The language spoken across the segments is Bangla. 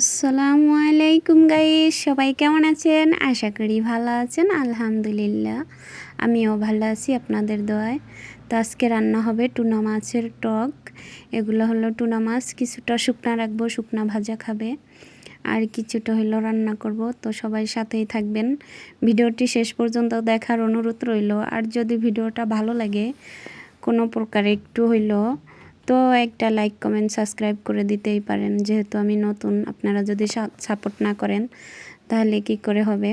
আসসালামু আলাইকুম গাইস, সবাই কেমন আছেন? আশা করি ভালো আছেন, আলহামদুলিল্লাহ। আমিও ভালো আছি আপনাদের দোয়ায়। তো আজকে রান্না হবে টুনা মাছের টক। এগুলো হলো টুনা মাছ, কিছুটা শুকনা রাখব, শুকনা ভাজা খাবে। আর কিছুটা হলো রান্না করব, তো সবাই সাথেই থাকবেন। ভিডিওটি শেষ পর্যন্ত দেখার অনুরোধ রইল। আর যদি ভিডিওটা ভালো লাগে, কোনো প্রকার একটু হইল তো একটা লাইক কমেন্ট সাবস্ক্রাইব করে দিতেই পারেন। যেহেতু আমি নতুন, আপনারা যদি সাপোর্ট না করেন, তাহলে কি করে হবে?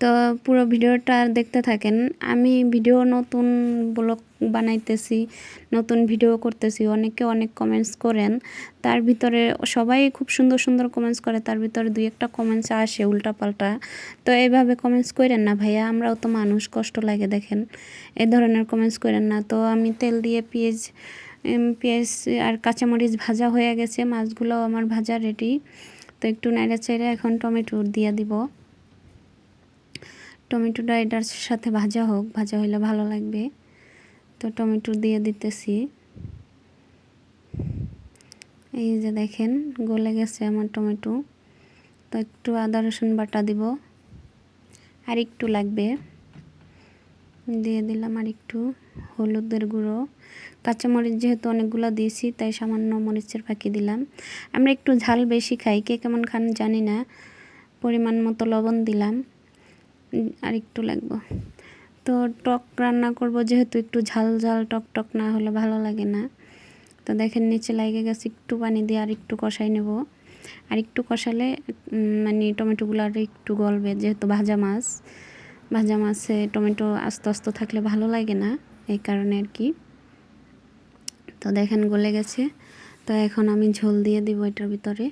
তো পুরো ভিডিওটা দেখতে থাকেন। আমি ভিডিও নতুন ব্লগ বানাইতেছি, নতুন ভিডিও করতেছি, অনেকে অনেক কমেন্টস করেন। তার ভিতরে সবাই খুব সুন্দর সুন্দর কমেন্টস করে, তার ভিতরে দুই একটা কমেন্টস আসে উল্টাপাল্টা। তো এইভাবে কমেন্টস করেন না ভাইয়া, আমরাও তো মানুষ, কষ্ট লাগে দেখেন। এ ধরনের কমেন্টস করেন না। তো আমি তেল দিয়ে পেঁয়াজ পেঁয়াজ আর কাঁচামরিচ ভাজা হয়ে গেছে মাছগুলো আমার ভাজা রেডি তো একটু নাইড়া চাইড়ে এখন টমেটো দিয়ে দিব। টমেটোটা এটার সাথে ভাজা হোক, ভাজা হইলে ভালো লাগবে। তো টমেটো দিয়ে দিতেছি। এই যে দেখেন, গলে গেছে আমার টমেটো। তো একটু আদা, রসুন বাটা দিব। আর একটু লাগবে। দিয়ে দিলাম আর একটু হলুদের গুঁড়ো। কাঁচামরিচ যেহেতু অনেকগুলো দিয়েছি, তাই সামান্য মরিচের ফাঁকি দিলাম। আমরা একটু ঝাল বেশি খাই, কে কেমন খান জানি না। পরিমাণ মতো লবণ দিলাম। আর একটু লাগবো। তো টক রান্না করব, যেহেতু একটু ঝাল ঝাল, টক টক না হলে ভালো লাগে না। তো দেখেন নিচে লাগে গেছে একটু পানি দিয়ে আর একটু কষাই নেব। আর একটু কষালে মানে টমেটোগুলো আর একটু গলবে, যেহেতু ভাজা মাছ। ভাজা মাছে টমেটো আস্তে আস্তে থাকলে ভালো লাগে না, এই কারণে আর কি। তো দেখেন গলে গেছে। তো এখন আমি ঝোল দিয়ে দিব এটার ভিতরে।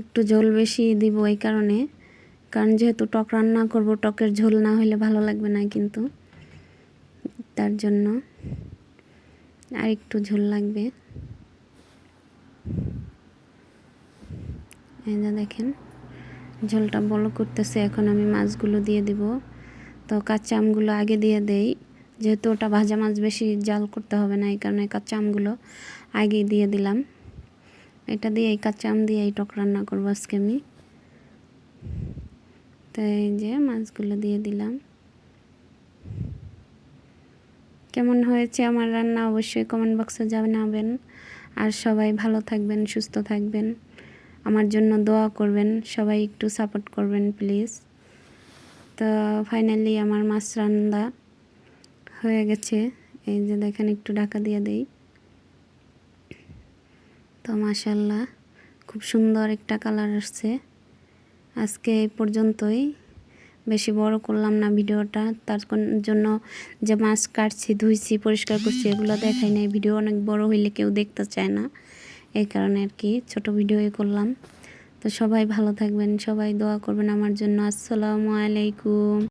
একটু ঝোল বেশি দিব এই কারণে। কারণ যেহেতু টক রান্না করব, টকের ঝোল না হলে ভালো লাগবে না কিন্তু। তার জন্য আর একটু ঝোল লাগবে। এই যে দেখেন, ঝোলটা বলো করতেছে, এখন আমি মাছগুলো দিয়ে দিব। তো কাঁচা আমগুলো আগে দিয়ে দেই, যেহেতু ওটা ভাজা মাছ বেশি জাল করতে হবে না, এই কারণে কাঁচা আমগুলো আগে দিয়ে দিলাম। এটা দিয়ে এই কাঁচা আম দিয়ে এই টক রান্না করব আজকে আমি। তো এই যে মাছগুলো দিয়ে দিলাম। কেমন হয়েছে আমার রান্না অবশ্যই কমেন্ট বক্সে জানাবেন। আর সবাই ভালো থাকবেন, সুস্থ থাকবেন। আমার জন্য দোয়া করবেন, সবাই একটু সাপোর্ট করবেন প্লিজ তো ফাইনালি আমার মাছ রান্না হয়ে গেছে। এই যে দেখেন একটু ঢাকা দিয়ে দেই। তো মাসাল্লাহ খুব সুন্দর একটা কালার আসছে। আজকে এই পর্যন্তই। বেশি বড় করলাম না ভিডিওটা। তার জন্য যে মাছ কাটছি, ধুইছি, পরিষ্কার করছি, এগুলো দেখাই নাই। ভিডিও অনেক বড় হইলে কেউ দেখতে চায় না। এই কারণে আর কি ছোট ভিডিওই করলাম। তো সবাই ভালো থাকবেন, সবাই দোয়া করবেন আমার জন্য। আসসালামু আলাইকুম।